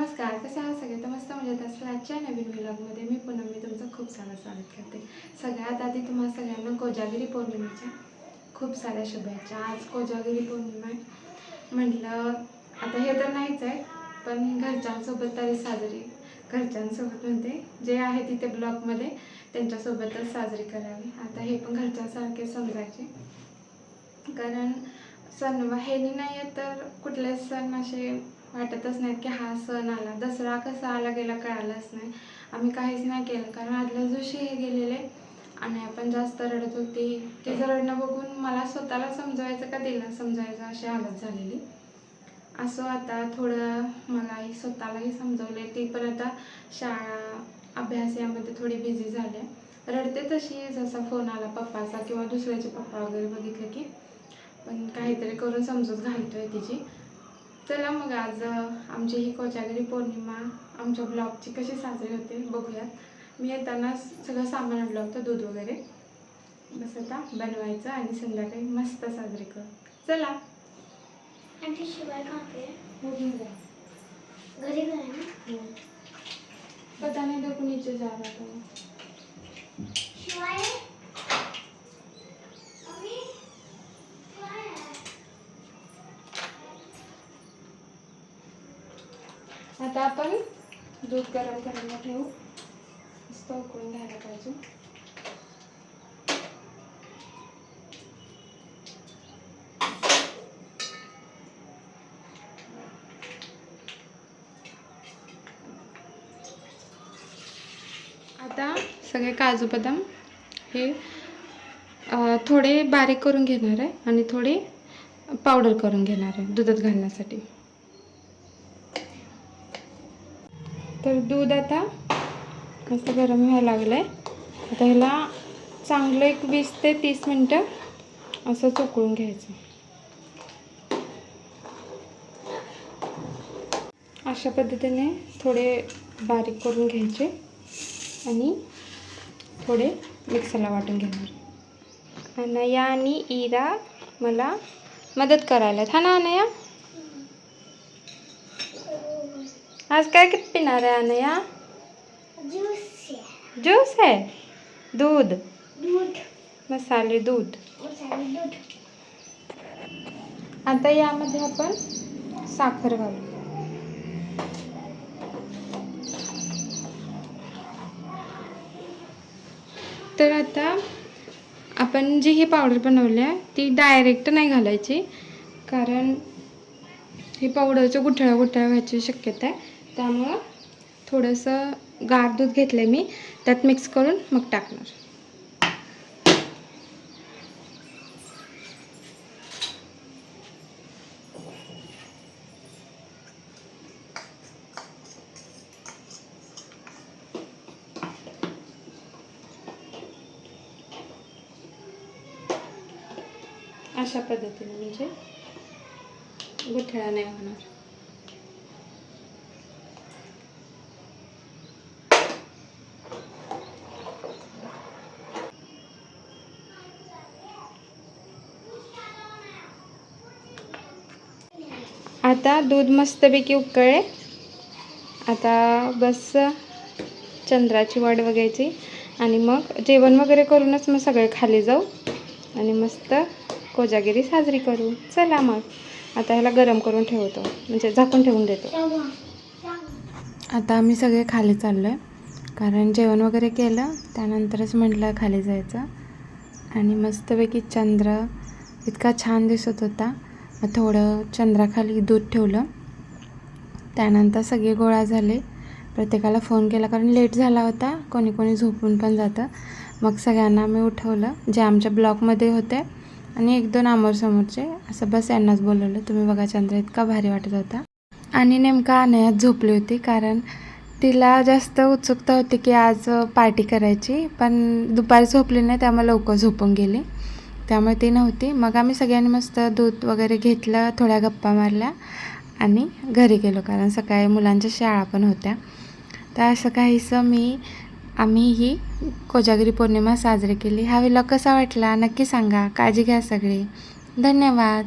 नमस्कार कसं आहात सगळे? तर मस्त मजेत. असेल आजच्या नवीन व्लॉगमध्ये मी पुन्हा मी तुमचं खूप सारं स्वागत करते. सगळ्यात आधी तुम्हाला सगळ्यांना कोजागिरी पौर्णिमेच्या खूप साऱ्या शुभेच्छा. आज कोजागिरी पौर्णिमा म्हटलं आता हे तर नाहीच आहे पण घरच्यांसोबत तरी साजरी घरच्यांसोबत म्हणते जे आहे तिथे ब्लॉगमध्ये त्यांच्यासोबतच साजरी करावी. आता हे पण घरच्यांसारखे समजायचे. कारण सण हे नाही तर कुठले सण असे वाटतच नाहीत की हा सण आला. दसरा कसा आला गेला कळालाच नाही. आम्ही काहीच नाही केलं. कारण आदल्या दिवशी हे गेलेले आणि आपण जास्त रडत होती. तिचं रडणं बघून मला स्वतःला समजवायचं का तिला समजवायचं अशी हालत झालेली. असं आता थोडं मलाही स्वतःलाही समजवले ती पण आता शाळा अभ्यास यामध्ये थोडी बिझी झाल्या. रडते तशी. जसा फोन आला पप्पाचा किंवा दुसऱ्याचे पप्पा वगैरे बघितलं की. पण काहीतरी करून समजूत घालतोय तिची. चला मग आज आमची ही कोजागिरी पौर्णिमा आमच्या ब्लॉगची कशी साजरी होते बघूयात. मी येताना सगळं सामान आणलं होतं दूध वगैरे. बस आता बनवायचं आणि संध्याकाळी मस्त साजरी करू. चला. आंटी शिवाय है घरी हो. पता नहीं देखो नीचे जा रहा था वो. शिवाय मम्मी शिवाय है आता आपण दूध गरम करायला ठेवू. मस्त उकळून घ्यायला पाहिजे. आता सगळे काजू बदाम हे थोडे बारीक करून घेणार आहे आणि थोडे पावडर करून घेणार आहे दुधात घालण्यासाठी. तर दूध आता मस्त गरम व्हायला लागलं आहे आता ह्याला चांगलं एक वीस ते तीस मिनटं असं उकळून घ्यायचं. अशा पद्धतीने थोडे बारीक करून घ्यायचे आणि थोडे मिक्सरला वाटून घेणार. अनया आणि इरा मला मदत करायला हा ना अनया? आज काय किती पिणार आहे अनया? ज्यूस आहे. दूध. दूध. मसाले दूध. मसाले दूध. आता यामध्ये आपण साखर घालू. तर आता आपण जी ही पावडर बनवली आहे ती डायरेक्ट नाही घालायची कारण ही पावडरच्या गुठळ्या गुठळ्या व्हायची शक्यता आहे. त्यामुळं थोडंसं गार दूध घेतलं मी. त्यात मिक्स करून मग टाकणार. अशा पद्धतीने म्हणजे गुठळा नाही होणार. आता दूध मस्तपैकी उकळले. आता बस चंद्राची वाट बघायची. आणि मग जेवण वगैरे करूनच मग सगळे खाली जाऊ. आणि मस्त कोजागिरी साजरी करू. चला मग. आता ह्याला गरम करून ठेवतो. म्हणजे झाकून ठेवून देतो. आता आम्ही सगळे खाली चाललो आहे कारण जेवण वगैरे केलं त्यानंतरच म्हटलं खाली जायचं. आणि मस्तपैकी चंद्र इतका छान दिसत होता. थोडं चंद्राखाली दूध ठेवलं. त्यानंतर सगळे गोळा झाले. प्रत्येकाला फोन केला कारण लेट झाला होता. कोणी कोणी झोपून पण जातं. मग सगळ्यांना मी उठवलं जे आमच्या ब्लॉकमध्ये होते आणि एक दोन आमोरसमोरचे. असं बस यांनाच बोलवलं तुम्ही बघा चंद्र इतका भारी वाटत होता. आणि नेमका अनयात झोपली होती कारण तिला जास्त उत्सुकता होती की आज पार्टी करायची पण दुपारी झोपली नाही त्यामुळे लवकर झोपून गेली. त्यामुळे ती नव्हती. मग आम्ही सगळ्यांनी मस्त दूध वगैरे घेतलं थोड्या गप्पा मारल्या आणि घरी गेलो. कारण सकाळी मुलांच्या शाळा पण होत्या. तर असं काहीसं मी आम्ही ही कोजागिरी पौर्णिमा साजरी केली. हा विलॉग कसा वाटला? नक्की सांगा. काळजी घ्या सगळी. धन्यवाद.